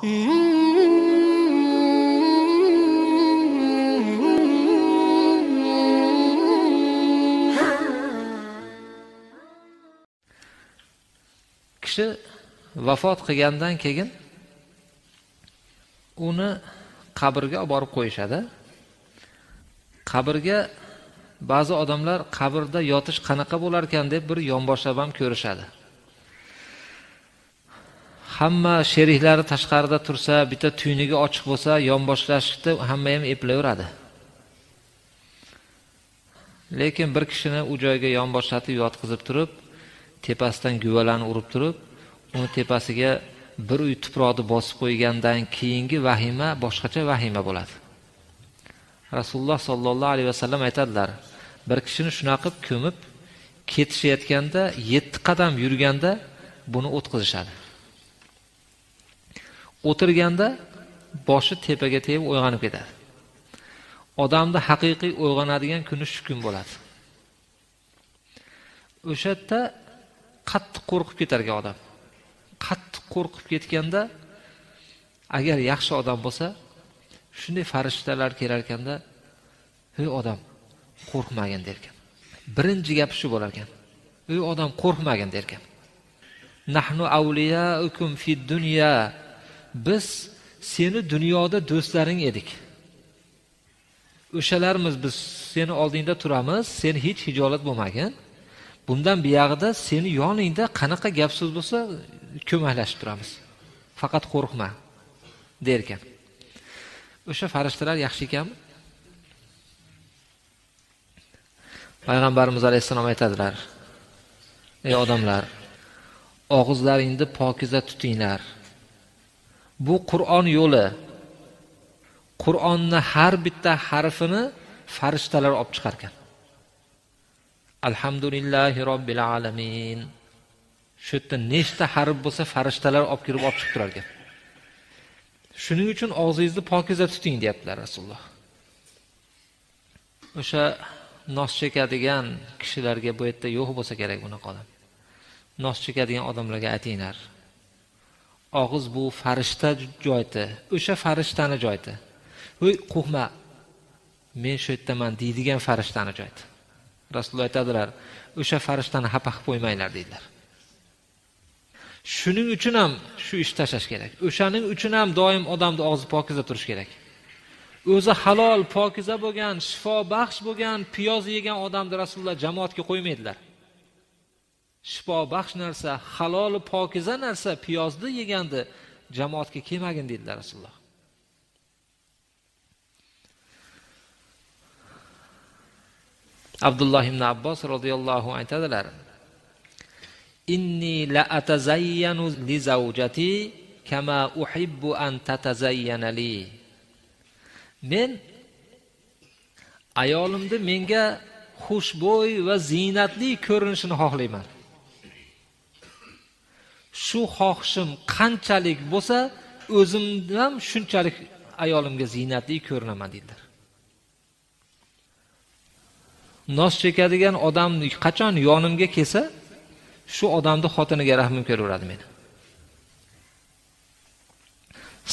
kishi vafot qilgandan keyin uni qabrga olib borib qo'yishadi. Qabrga ba'zi odamlar qabrda yotish qanaqa bo'lar ekan deb bir yonboshlab ham ko'rishadi. Hamma sheriklari tashqarida tursa bitta tuynigi ochiq bo'lsa yonboshlashni hamma ham eplayveradi lekin bir kishini u joyga yonboshlatib yotqizib turib tepasidan guvalarni urib turib uni tepasiga bir uy tuproqni bosib qo'ygandan keyingi vahima boshqacha vahima bo'ladi. Rasululloh sollallohu alayhi vasallam aytadilar bir kishini shunaqa qilib ko'mib ketishayotganda yetti qadam yurganda buni o'tqizishadi o'tirganda boshi tepaga tegib uyg'onib ketadi. Odamni haqiqiy uyg'onadigan kuni shu kun bo'ladi. O'sha yerda qattiq qo'rqib ketarkan odam. Qattiq qo'rqib ketganda agar yaxshi odam bo'lsa shunday farishtalar kelar ekanda ey odam qo'rqmagin derkan. Birinchi gapi shu bo'lar ekan ey odam qo'rqmagin derkan. Nahnu avliyaukum fid dunya biz seni dunyoda do'stlaring edik. O'shalarmiz biz seni oldingda turamiz sen hech hijolat bo'lmagin. Bundan buyog'ida seni yoningda qanaqa gap so'z bo'lsa ko'maklashib turamiz. Faqat qo'rqma derkan. O'sha farishtalar yaxshi ekanmi payg'ambarimiz alayhissalom aytadilar ey odamlar og'izlaringni pokiza tutinglar. Bu qur'on yo'li. Qur'onni har bitta harfini farishtalar olib chiqarkan. Alhamdulillahi robbil alamin. Shu yerda nechta harf bo'lsa farishtalar olib kirib olib chiqib turar ekan shuning uchun og'zingizni pokiza tuting deyaptilar rasululloh. O'sha nos chekadigan kishilarga bu yerda yo'q bo'lsa kerak bunaqa odam nos chekadigan odamlarga aytinglar. Og'iz bu farishta joyti o'sha farishtani joyti voy qo'rqma men shu yerdaman deydigan farishtani joyti rasululloh aytadilar o'sha farishtani xafa qilib qo'ymanglar deydilar. Shuning uchun ham shu ishni tashlash kerak. O'shaning uchun ham doim odamni og'zi pokiza turishi kerak. O'zi halol pokiza bo'lgan shifobaxsh bo'lgan piyoz yegan odamni rasululloh jamoatga qo'ymaydilar. Shifobaxsh narsa halol pokiza narsa piyozni yegandi jamoatga kelmagin deydilar rasululloh. Abdulloh ibn abbos roziyallohu aytadilar inni la atazayyanu li zawjati kama uhibbu an tatazayyana li. Men ayolimni menga xushbo'y va ziynatli ko'rinishini xohlayman. Shu xohishim qanchalik bo'lsa o'zim ham shunchalik ayolimga ziynatli ko'rinaman deydilar nos chekadigan odam qachon yonimga kelsa shu odamni xotiniga rahmim kelaveradi meni.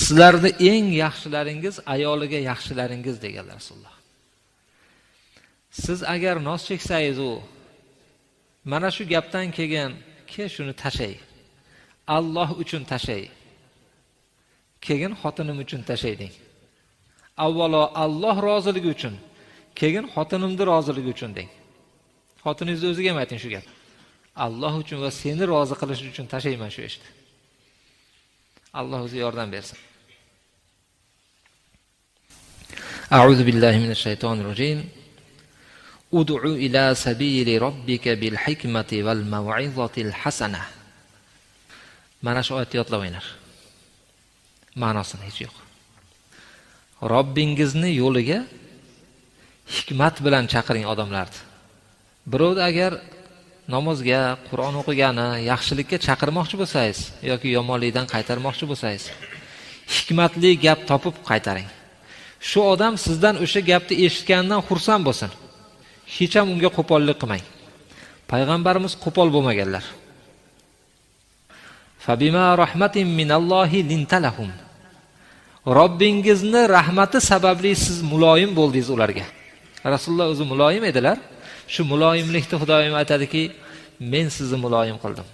Sizlarni eng yaxshilaringiz ayoliga yaxshilaringiz deganlar rasululloh. Siz agar nos cheksangiz u mana shu gapdan keyin ke shuni tashlang. alloh uchun tashlay keyin xotinim uchun tashlay deng avvalo alloh roziligi uchun keyin xotinimni roziligi uchun deng xotiningizni o'ziga ham ayting shu gap alloh uchun va seni rozi qilish uchun tashlayman shu ishni alloh o'zi yordam bersin أعوذ بالله من الشيطان الرجيم ادع إلى سبيل ربك بالحكمة والموعظة الحسنة mana shu oyatni yodlab ma'nosini hech yo'q. Robbingizni yo'liga hikmat bilan chaqiring odamlarni. Birovni agar namozga qur'on o'qigani yaxshilikka chaqirmoqchi bo'lsangiz yoki yomonlikdan qaytarmoqchi bo'lsangiz hikmatli gap topib qaytaring. Shu odam sizdan o'sha gapni eshitganidan xursand bo'lsin. Hech ham unga qo'pollik qilmang. Payg'ambarimiz qo'pol bo'lmaganlar. Fabima rahmatin minallohi lintalahum robbingizni rahmati sababli siz muloyim bo'ldingiz ularga. Rasululloh o'zi muloyim edilar. Shu muloyimlikni xudoyim aytadiki men sizni muloyim qildim.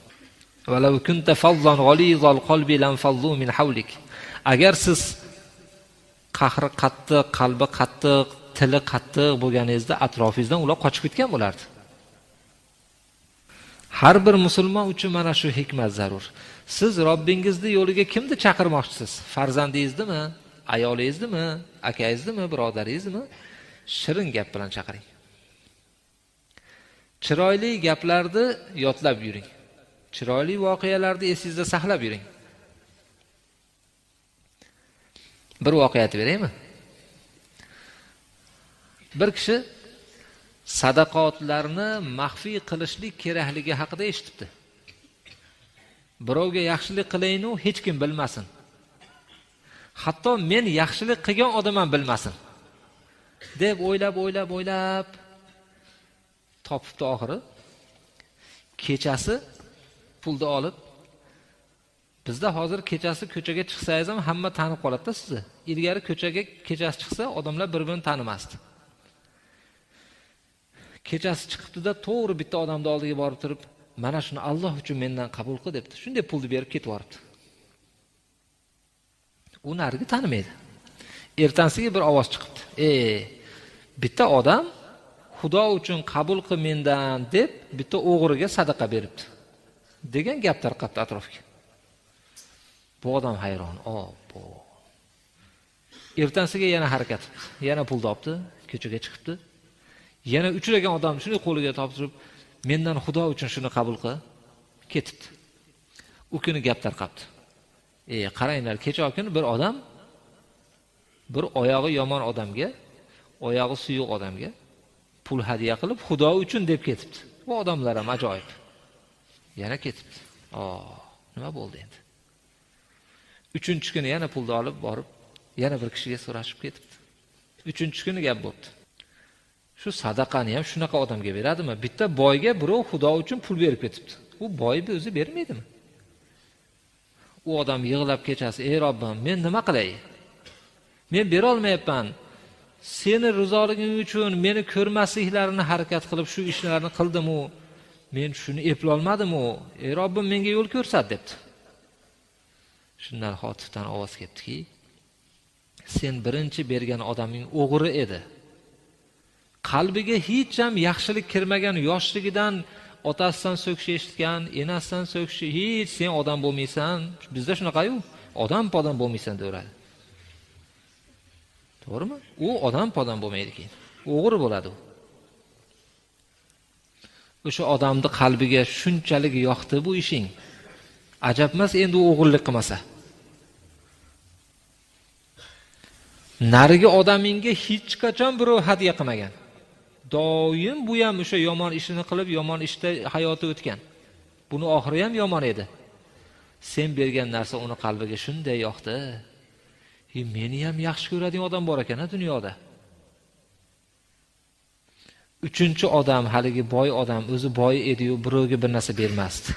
Agar siz qahri qattiq qalbi qattiq tili qattiq bo'lganingizda atrofingizdan ular qochib ketgan bo'lardi. Har bir musulmon uchun mana shu hikmat zarur. Siz robbingizni yo'liga kimni chaqirmoqchisiz? Farzandingiznimi ayolingiznimi akangiznimi birodaringizni shirin gap bilan chaqiring. Chiroyli gaplarni yodlab yuring. Chiroyli voqealarni esingizda saqlab yuring. Bir voqea aytib beraymi? Bir kishi sadaqotlarni maxfiy qilishlik kerakligi haqida eshitibdi. Birovga yaxshilik qilaynu hech kim bilmasin. Hatto men yaxshilik qilgan odam ham bilmasin. Deb o'ylab o'ylab o'ylab topibdi oxiri. Kechasi pulni olib bizda hozir kechasi ko'chaga chiqsangiz ham hamma tanib qoladida sizni. Ilgari ko'chaga kechasi chiqsa odamlar bir birini tanimasdi. Kechasi chiqibdida to'g'ri bitta odamni oldiga borib turib mana shuni alloh uchun mendan qabul qil debdi. Shunday pulni berib ketib yuboribdi u narigi tanimaydi. Ertasiga bir ovoz chiqibdi. E bitta odam xudo uchun qabul qil mendan deb bitta o'g'riga sadaqa beribdi. Degan gap tarqabdi atrofga. Bu odam hayron. Obbo. Ertasiga yana harakat yana pulni olibdi ko'chaga chiqibdi. Yana uchragan odam shunday qo'liga topshirib mendan xudo uchun shuni qabul qil. Ketibdi. U kuni gap tarqabdi. E qaranglar kecha kuni bir odam bir oyog'i yomon odamga oyog'i suyuq odamga pul hadya qilib xudo uchun deb ketibdi. Bu odamlar ham ajoyib. Yana ketibdi. O nima bo'ldi endi? Uchinchi kuni yana pulni olib borib yana bir kishiga so'rashib ketibdi. Uchinchi kuni gap bo'libdi shu sadaqani ham shunaqa odamga beradimi? Bitta boyga birov xudo uchun pul berib ketibdi. U boyni o'zi bermaydimi? U odam yig'lab kechasi ey robbim men nima qilay? Men berolmayapman. Seni rizoliging uchun meni ko'rmasliklarini harakat qilib shu ishlarni qildimu. Men shuni eplolmadimu. Ey robbim menga yo'l ko'rsat debdi. Shundan xotifdan ovoz ketdiki sen birinchi bergan odaming o'g'ri edi. Qalbiga hech ham yaxshilik kirmagan yoshligidan otasidan so'kish eshitgan enasidan so'kish hech sen odam bo'lmaysan. Bizda shunaqayu odam podam bo'lmaysan deyaveradi to'g'rimi? U odam podam bo'lmaydi keyin. O'g'ri bo'ladi u. O'sha odamni qalbiga shunchalik yoqdi bu ishing. Ajab emas endi u o'g'irlik qilmasa. Narigi odamingga hech qachon birov hadya qilmagan. Doim bu ham o'sha yomon ishini qilib yomon ishda hayoti o'tgan. Buni oxiri ham yomon edi. Sen bergan narsa uni qalbiga shunday yoqdi. E, meni ham yaxshi ko'radigan odam bor ekan dunyoda. Uchinchi odam haligi boy odam o'zi boy ediyu birovga bir narsa bermasdi.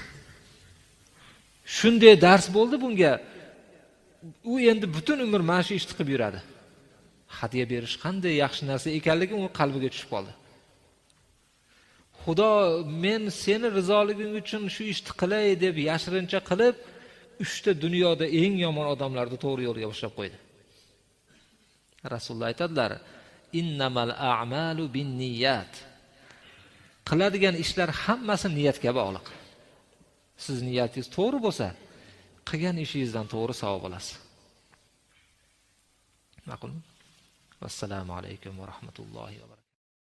Shunday dars bo'ldi bunga. U endi butun umr mana shu ishni qilib yuradi. Hadya berish qanday yaxshi narsa ekanligi uni qalbiga tushib qoldi. Xudo men seni rizoliging uchun shu ishni qilay deb yashirincha qilib uchta dunyoda eng yomon odamlarni to'g'ri yo'lga boshlab qo'ydi. Rasululloh aytadilar innamal a'malu bin niyat qiladigan ishlar hammasi niyatga bog'liq siz niyatingiz to'g'ri bo'lsa qilgan ishingizdan to'g'ri savob olasiz. Ma'qulmi vassalomu alaykum va rahmatullohi va